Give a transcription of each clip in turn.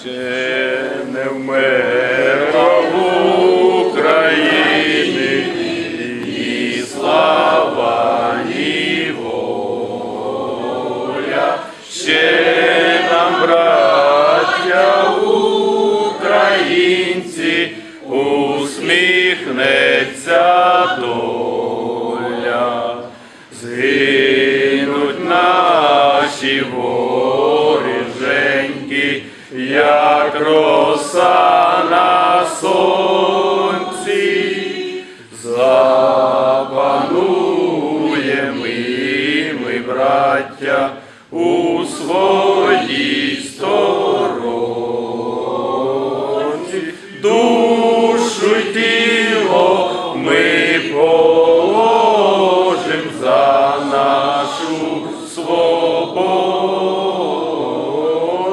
Ще не вмерла України і слава, і воля. Ще нам, браття українці, усміхнеться доля. Згинуть наші воріженьки, як роса на сонці, запануємо ми, ми, браття, у своїй сторонці,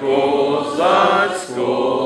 козацького.